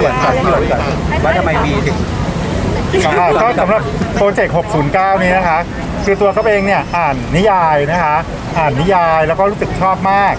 พี่หยวนก่อนพี่หยวนก่อนว่าทำไมบีถึง อ่าก็สำหรับโปรเจกต์ 609 นี้นะคะ คือตัวเขาเองเนี่ยอ่านนิยายนะคะ อ่านนิยายแล้วก็รู้สึกชอบมาก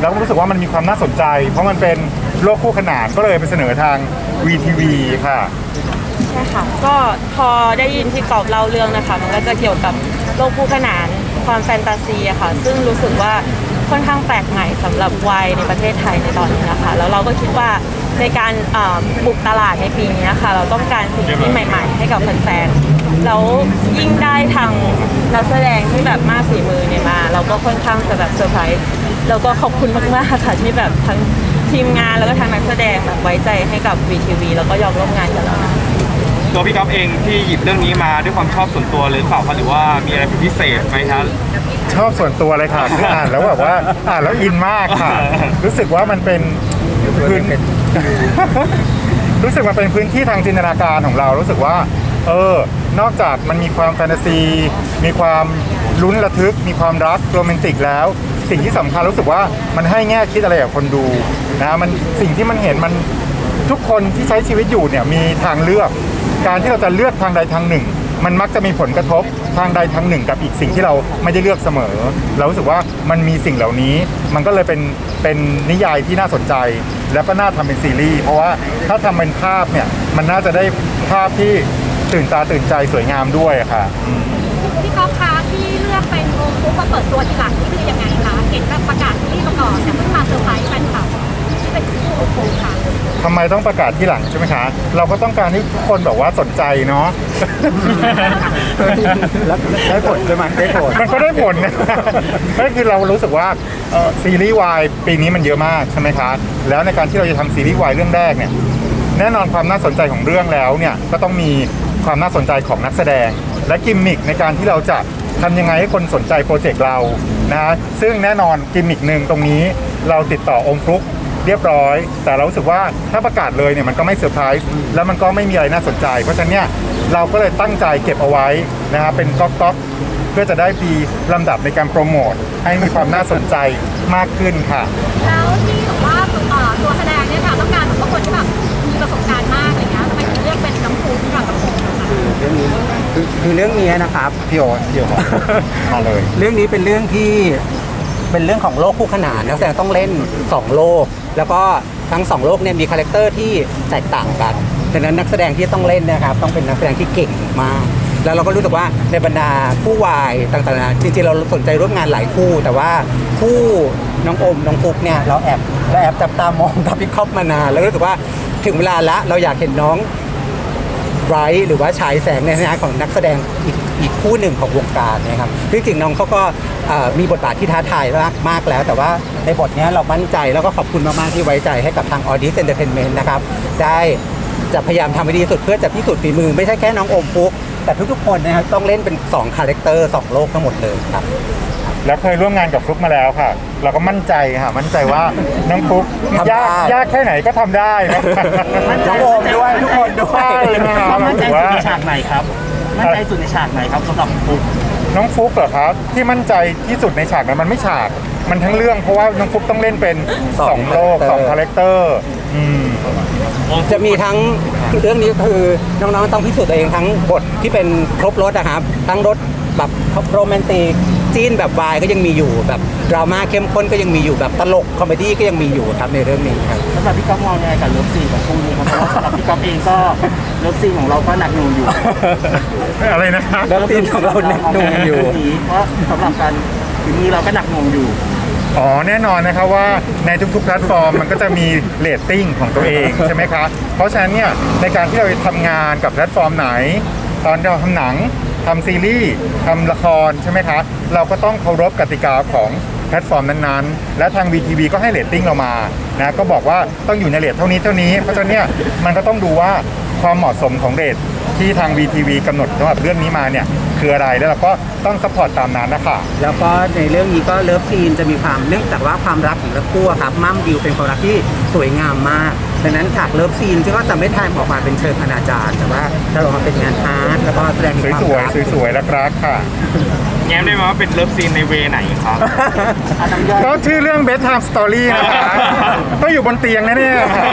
แล้วก็รู้สึกว่ามันมีความน่าสนใจ เพราะมันเป็นโลกคู่ขนานก็เลยไปเสนอทาง VTV ค่ะ ใช่ค่ะ ก็พอได้ยินพี่กอบเล่าเรื่องนะคะ มันก็จะเกี่ยวกับโลกคู่ขนานความแฟนตาซีอะค่ะ ซึ่งรู้สึกว่าค่อนข้างแปลกใหม่สำหรับวัยในประเทศไทยในตอนนี้นะคะ แล้วเราก็คิดว่า ในการเอ่อบุกตลาดในปีนี้ค่ะ เราต้องการสิ่งที่ใหม่ ๆ ให้กับแฟนๆแล้วยิ่งได้ทางนักแสดงที่แบบมากฝีมือเนี่ยมา เราก็ค่อนข้างจะแบบเซอร์ไพรส์แล้วก็ขอบคุณมากๆค่ะที่แบบทั้งทีมงานแล้วก็ทางนักแสดงแบบไว้ใจให้กับ VTV แล้วก็ยอมร่วมงานกับเราตัวพี่ก๊อฟเองที่หยิบเรื่องนี้มาด้วยความชอบส่วนตัวเลยหรือเปล่าครับหรือว่ามีอะไรเป็นพิเศษไหมครับชอบส่วนตัวเลยค่ะคืออ่านแล้วแบบว่าอ่านแล้วอินมากค่ะ รู้สึกว่ามันเป็นพื้น รู้สึกมันเป็นพื้นที่ทางจินตนาการของเรา รู้สึกว่า เออ นอกจากมันมีความแฟนตาซี มีความลุ้นระทึก มีความรักโรแมนติกแล้ว สิ่งที่สำคัญรู้สึกว่ามันให้แง่คิดอะไรกับคนดูนะมันสิ่งที่มันเห็นมันทุกคนที่ใช้ชีวิตอยู่เนี่ยมีทางเลือก การที่เราจะเลือกทางใดทางหนึ่ง มันมักจะมีผลกระทบทางใดทางหนึ่ง กับอีกสิ่งที่เราไม่ได้เลือกเสมอ เรารู้สึกว่ามันมีสิ่งเหล่านี้ มันก็เลยเป็นเป็นนิยายที่น่าสนใจ แล้วก็น่าทำเป็นซีรีส์เพราะว่าถ้าทำเป็นภาพเนี่ยมันน่าจะได้ภาพที่ตื่นตาตื่นใจสวยงามด้วยอะค่ะพี่ก๊อฟคะที่เลือกเป็นโอฟุกมาเปิดตัวทีหลังนี่คือยังไงคะเห็นประกาศ ทำไมต้องประกาศที่หลังใช่ไหมคะ เราก็ต้องการให้ทุกคนแบบว่าสนใจเนาะแล้วได้ผลใช่ไหมได้ผล มันก็ได้ผลนะ ก็คือเรารู้สึกว่าเอ่อซีรีส์วายปีนี้มันเยอะมากใช่ไหมคะแล้วในการที่เราจะทำซีรีส์วายเรื่องแรกเนี่ย แน่นอนความน่าสนใจของเรื่องแล้วเนี่ยก็ต้องมีความน่าสนใจของนักแสดง และกิมมิคในการที่เราจะทำยังไงให้คนสนใจโปรเจกต์เรานะฮะซึ่งแน่นอนกิมมิคหนึ่งตรงนี้เราติดต่อองค์ฟลุก เรียบร้อย แต่เรารู้สึกว่าถ้าประกาศเลยเนี่ยมันก็ไม่เซอร์ไพรส์แล้วมันก็ไม่มีอะไรน่าสนใจ เพราะฉะนั้นเนี่ยเราก็เลยตั้งใจเก็บเอาไว้นะฮะเป็นก๊อกๆเพื่อจะได้มีลำดับในการโปรโมทให้มีความน่าสนใจมากขึ้นค่ะ แล้วที่บอกว่าเอ่อตัวแสดงเนี่ยค่ะต้องการแบบคนที่แบบมีประสบการณ์มากอะไรเงี้ยทำไมถึงเลือกเป็นน้ำพุที่กับกระโปรงนะคะเรื่องนี้คือคือเรื่องนี้นะครับ พี่โอพี่โอมาเลย เรื่องนี้เป็นเรื่องที่เป็นเรื่องของโลกคู่ขนานนักแสดงต้องเล่น2โลก แล้วก็ทั้งสองโลกเนี่ยมีคาแรคเตอร์ที่แตกต่างกันดังนั้นนักแสดงที่ต้องเล่นนะครับต้องเป็นนักแสดงที่เก่งมาก แล้วเราก็รู้สึกว่าในบรรดาคู่วายต่างๆนานาจริงๆเราสนใจร่วมงานหลายคู่ แต่ว่าคู่น้องอมน้องฟุกเนี่ยเราแอบเราแอบจับตามองทับพิคอปมานานแล้วรู้สึกว่าถึงเวลาละเราอยากเห็นน้อง ไบรท์หรือว่าฉายแสงในฐานะของนักแสดงอีกอีกคู่หนึ่งของวงการนะครับซึ่จริงน้องเขาก็มีบทบาทที่ท้าทายมากมากแล้ว แต่ว่าในบทนี้เรามั่นใจแล้วก็ขอบคุณมาก ๆ ที่ไว้ใจให้กับทาง Audis Entertainment นะครับ ได้จะพยายามทำให้ดีที่สุดเพื่อจะพิสูจน์ฝีมือ ไม่ใช่แค่น้องโอมฟุก แต่ทุก ๆ คนนะครับต้องเล่นเป็น 2 คาแรคเตอร์ 2 โลกทั้งหมดเลยครับ แล้วเคยร่วมงานกับฟลุกมาแล้วค่ะ เราก็มั่นใจค่ะ มั่นใจว่าน้องฟลุกทำได้ ยากยากแค่ไหนก็ทำได้นะน้องโอมด้วยทุกคนด้วย ใช่นะครับความมั่นใจถือสุดว่าในฉากไหนครับ มั่นใจสุดในฉากไหนครับสำหรับฟุกน้องฟลุกเหรอครับ ที่มั่นใจที่สุดในฉากนั้นมันไม่ฉาก มันทั้งเรื่องเพราะว่าน้องฟลุกต้องเล่นเป็นสองสองโลกสองคาแรคเตอร์อืม จะมีทั้งเรื่องนี้คือน้องๆต้องพิสูจน์ตัวเองทั้งบทที่เป็นครบรถนะครับ ทั้งรถแบบโรแมนติก จีนแบบวายก็ยังมีอยู่แบบดราม่าเข้มข้นก็ยังมีอยู่แบบตลกคอมเมดี้ก็ยังมีอยู่ครับในเรื่องนี้ครับสำหรับพี่ก๊อฟมองยังไงกับเลิฟซีนของคู่นี้ครับเพราะว่าสำหรับพี่ก๊อฟเองก็เลิฟซีนของเราก็หนักหน่วงอยู่อะไรนะครับ เลิฟซีนของเราหนักหน่วงอยู่เพราะสำหรับการฝีมือเราก็หนักหน่วงอยู่อ๋อแน่นอนนะครับว่าในทุกๆแพลตฟอร์มมันก็จะมีเรตติ้งของตัวเองใช่ไหมคะเพราะฉะนั้นเนี่ยในการที่เราจะทำงานกับแพลตฟอร์มไหน ตอนเราทำหนัง ทำซีรีส์ทำละครใช่ไหมคะเราก็ต้องเคารพกติกาของแพลตฟอร์มนั้นๆ และทาง VTV ก็ให้เรตติ้งเรามานะก็บอกว่าต้องอยู่ในเรตเท่านี้เท่านี้ เพราะฉะนั้นเนี่ยมันก็ต้องดูว่าความเหมาะสมของเรตที่ทาง VTV กำหนดสำหรับเรื่องนี้มาเนี่ยคืออะไรแล้วเราก็ต้องซัพพอร์ตตามนั้นนะคะ แล้วก็ในเรื่องนี้ก็เลิฟซีนจะมีความเนื่องจากว่าความรักของทั้งคู่อะครับมั่มดิวเป็นความรักที่สวยงามมาก ดังนั้นฉากเลิฟซีนที่ก็จะไม่ทำออกมาเป็นเชิงอนาจารแต่ว่าจะออกมาเป็นงานอาร์ตแล้วก็แสดงถึงความสวยรักๆสวยๆรักๆค่ะ แง้มได้ไหมว่าเป็นเลิฟซีนในเวไหนครับ ก็ชื่อเรื่อง bedtime story นะคะต้องอยู่บนเตียงแน่ๆค่ะ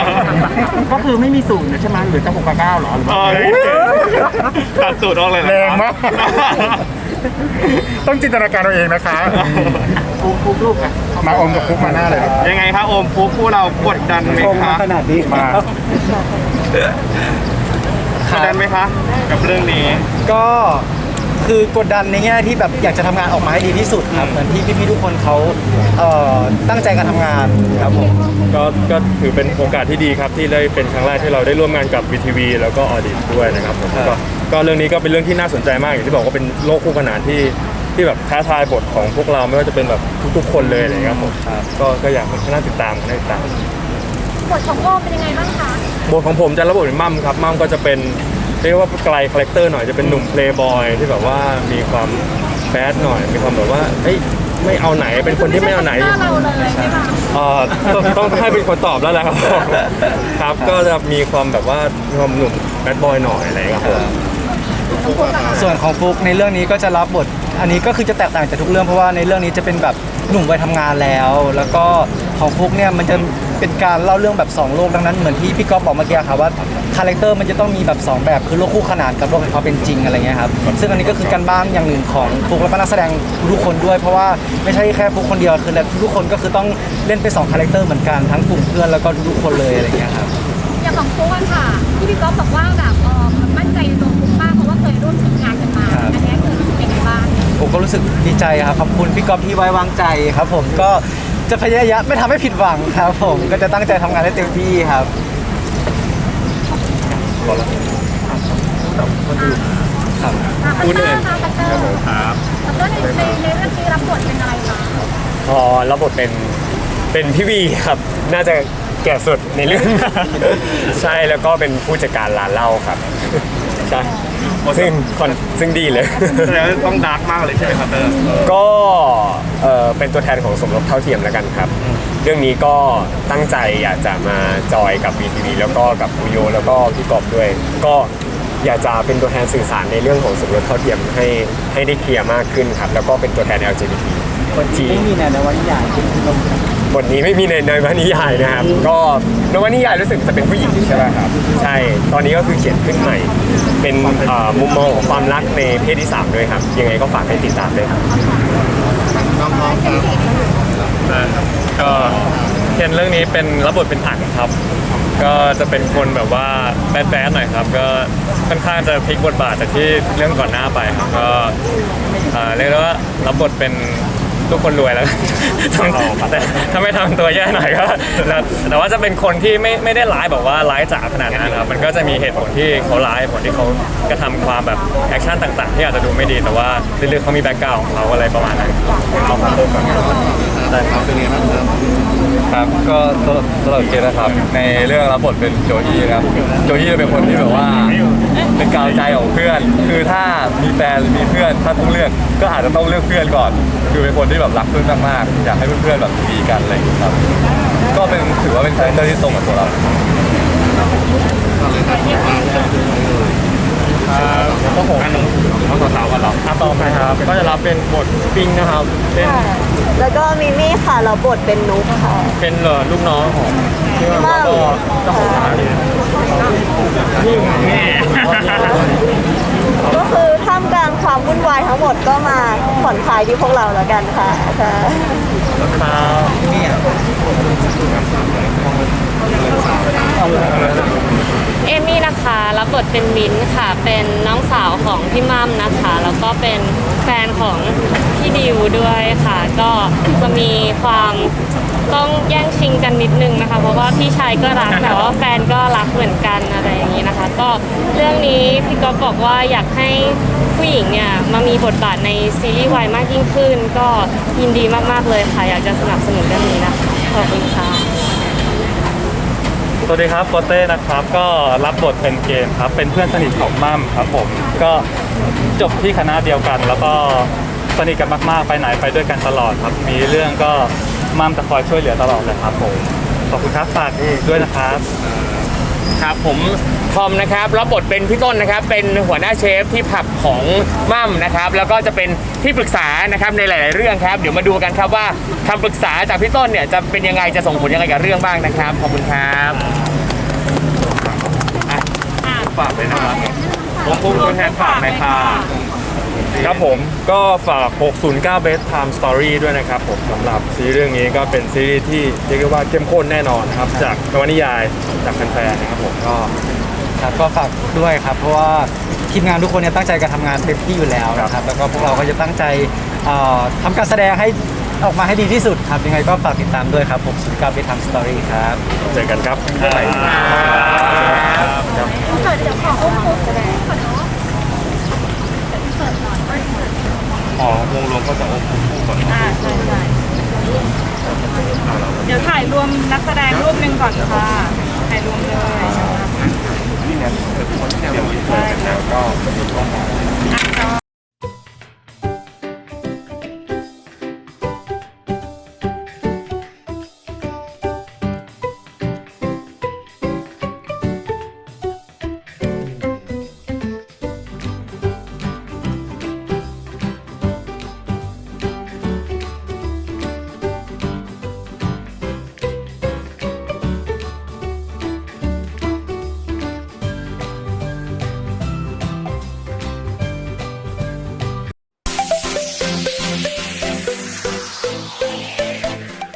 ก็คือไม่มีศูนย์ใช่ไหมหรือจะหกกับเก้าเหรอหรือเอว่าอตัดสูตรออกเลยนะแรงมากต้องจินตนาการเอาเองนะคะฟุกฟุกลูกอะ มาอมกับฟุกมาหน้าเลยครับยังไงครับโอมฟุกผู้เรากดดันไหมคงคะมาขนาดนี้มากดดันไหมคะ กับเรื่องนี้ ก็คือกดดันในแง่ที่แบบอยากจะทำงานออกมาให้ดีที่สุดครับเหมือนที่พี่ๆทุกคนเขาเอ่อตั้งใจการทำงานครับผมก็ก็ถือเป็นโอกาสที่ดีครับที่ได้เป็นครั้งแรกที่เราได้ร่วมงานกับ VTV แล้วก็ออดิตด้วยนะครับผมก็ก็เรื่องนี้ก็เป็นเรื่องที่น่าสนใจมากอย่างที่บอกว่าเป็นโลกคู่ขนานที่ ที่แบบท้าทายบทของพวกเราไม่ว่าจะเป็นแบบทุกๆ คนเลยอะไรอย่างเงี้ยครับผมก็ก็อยากให้น่าติดตามน่าติดตามบทของโอมเป็นยังไงบ้างคะบทของผมจะรับบทเป็นมั่มครับมั่มก็จะเป็นเรียกว่าไกลคาแรคเตอร์หน่อยจะเป็นหนุ่มเพลย์บอยที่แบบว่ามีความแบดหน่อย มีความแบบว่าเอ้ยไม่เอาไหนเป็นคนที่ไม่เอาไหน หน้าเราเลยใช่ปะเอ่อต้องต้องให้เป็นคนตอบแล้วแหละครับครับก็จะมีความแบบว่ามีความหนุ่มแบดบอยหน่อยอะไรอย่างเงี้ยครับผม ส่วนของฟุกในเรื่องนี้ก็จะรับบท อันนี้ก็คือจะแตกต่างจากทุกเรื่องเพราะว่าในเรื่องนี้จะเป็นแบบหนุ่มวัยทำงานแล้ว แล้วก็ของฟุกเนี่ยมันจะเป็นการเล่าเรื่องแบบสองโลกดังนั้นเหมือนที่พี่ก๊อฟบอกเมื่อกี้ครับว่าคาแรคเตอร์มันจะต้องมีแบบสองแบบคือโลกคู่ขนานกับโลกแห่งความเป็นจริงอะไรเงี้ยครับซึ่งอันนี้ก็คือการบ้านอย่างหนึ่งของฟุกและก็นักแสดงทุกคนด้วย เพราะว่าไม่ใช่แค่ฟุกคนเดียวคือทุกคนก็คือต้องเล่นเป็นสองคาแรคเตอร์เหมือนกันทั้งกลุ่มเพื่อนแล้วก็ทุกคนเลยอะไรเงี้ยครับอย่างของฟุ๊กอะค่ะที่พี่ก๊อฟบอกว่าแบบเออ ผมก็รู้สึกดีใจครับขอบคุณพี่ก๊อฟที่ไว้วางใจครับ ผมก็จะพยายามไม่ทำให้ผิดหวังครับ ผมก็จะตั้งใจทำงานให้เต็มที่ครับอะพัตเตอร์ค่ะพัตเตอร์ครับพัตเตอร์ในในในเรื่องนี้รับบทเป็นอะไรคะพอรับบทเป็นเป็นพี่วีครับ น่าจะแก่สุดในเรื่อง ใช่แล้วก็เป็นผู้จัดการร้านเหล้าครับ ใช่ ซึ่งคอนซึ่งดีเลย แสดงว่าต้องดาร์กมากเลยใช่ไหมครับเตอร์ ก็เอ่อเป็นตัวแทนของสมรสเท่าเทียมแล้วกันครับ เรื่องนี้ก็ตั้งใจอยากจะมาจอยกับ VTV แล้วก็กับอุโยแล้วก็พี่กอบด้วย ก็อยากจะเป็นตัวแทนสื่อสารในเรื่องของสมรสเท่าเทียมให้ให้ได้เคลียร์มากขึ้นครับ แล้วก็เป็นตัวแทน LGBT ที่ไม่มีในนวนิยายที่ลงบทนี้ไม่มีในนวนิยายนะครับ ก็นวนิยายรู้สึกจะเป็นผู้หญิงใช่ไหมครับ ใช่ ตอนนี้ก็คือเขียนขึ้นใหม่ เป็นเอ่อมุมมองของความรักในเพศที่สามด้วยครับยังไงก็ฝากให้ติดตามด้วยครับ ก็เคนเรื่องนี้เป็นรับบทเป็นอั๋นครับ ก็จะเป็นคนแบบว่าแบดๆหน่อยครับ ก็ค่อนข้างจะพลิกบทบาทจากที่เรื่องก่อนหน้าไปครับก็เอ่อเรียกได้ว่ารับบทเป็น ทุกคนรวยแล้วทำแต่ถ้าไม่ทำตัวแย่หน่อยก็แต่แต่ว่าจะเป็นคนที่ไม่ไม่ได้ร้ายแบบว่าร้ายจ๋าขนาดนั้นครับมันก็จะมีเหตุผลที่เขาร้ายเหตุผลที่เขากระทำความแบบแอคชั่นต่าง ๆ ที่อาจจะดูไม่ดีแต่ว่าลึกๆเขามีแบ็กกราวด์ของเขาอะไรประมาณนั้น เอาความรู้ก่อนครับ ก็สำหรับสำหรับเกณนะครับในเรื่องรับบทเป็นโจอี้นะครับโจอี้จะเป็นคนที่แบบว่าเป็นกาวใจของเพื่อน คือถ้ามีแฟนหรือมีเพื่อนถ้าต้องเลือกก็อาจจะต้องเลือกเพื่อนก่อน คือเป็นคนที่แบบรักเพื่อนมากๆอยากให้เพื่อนๆแบบดีกันอะไรอย่างเงี้ยครับก็เป็นถือว่าเป็นคาแรคเตอร์ที่ตรงกับตัวเรา ก็ผมต้องต่อสาวกันหรอครับต่อไปครับ ก็จะรับเป็นบทปิงนะครับเป็นแล้วก็มิมี่ค่ะแล้วบทเป็นนุ๊กค่ะ เป็นเอ่อลูกน้องของที่ว่ามั่มก็เจ้าของร้านนี่แม่ก็คือท่ามกลางความวุ่นวายทั้งหมดก็มาผ่อนคลายที่พวกเราแล้วกันค่ะค่ะครับ เอมี่นะคะรับบทเป็นมิ้นท์ค่ะ เป็นน้องสาวของพี่มั่มนะคะ แล้วก็เป็นแฟนของพี่ดิวด้วยค่ะ ก็จะมีความต้องแย่งชิงกันนิดนึงนะคะ เพราะว่าพี่ชายก็รักแต่ว่าแฟนก็รักเหมือนกันอะไรอย่างนี้นะคะ ก็เรื่องนี้พี่ก๊อฟบอกว่าอยากให้ผู้หญิงเนี่ยมามีบทบาทในซีรีส์วายมากยิ่งขึ้น ก็ยินดีมากๆเลยค่ะ อยากจะสนับสนุนเรื่องนี้นะคะขอบคุณค่ะ วัสดีครับโปเต้นะครับ ก็รับบทเป็นเกมครับ เป็นเพื่อนสนิทของมั่มครับผม ก็จบที่คณะเดียวกัน แล้วก็สนิทกันมากๆ ไปไหนไปด้วยกันตลอดครับ มีเรื่องก็มั่มจะคอยช่วยเหลือตลอดเลยครับผม ขอบคุณครับฝากด้วยนะครับ ครับผมทอมนะครับรับบทเป็นพี่ต้นนะครับ เป็นหัวหน้าเชฟที่ผับของมั่มนะครับ แล้วก็จะเป็นที่ปรึกษานะครับในหลาย ๆ เรื่องครับ เดี๋ยวมาดูกันครับว่าคำปรึกษาจากพี่ต้นเนี่ยจะเป็นยังไงจะส่งผลยังไงกับเรื่องบ้างนะครับขอบคุณครับฝากเลยนะครับผมพุ่งตัวแทนฝากหน่อยค่ะ ครับผมก็ฝาก 609 Best Time Story ด้วยนะครับผมสำหรับซีรีส์เรื่องนี้ก็เป็นซีรีส์ที่เรียกได้ว่าเข้มข้นแน่นอนครับ จากนวนิยายจากแฟนๆนะครับผมก็ครับก็ฝากด้วยครับ เพราะว่าทีมงานทุกคนเนี่ยตั้งใจกันทำงานเต็มที่อยู่แล้วนะครับแล้วก็พวกเราก็จะตั้งใจเอ่อทำการแสดงให้ออกมาให้ดีที่สุดครับ ยังไงก็ฝากติดตามด้วยครับผมสุนกาไปทำสตอรี่ครับ เจอกันครับเกิดเดี๋ยวขออุ้มฟุกแสดงก่อนเนาะ อ๋อวงรวมก็จะโอมคู่ก่อน อ่าใช่ใช่ เดี๋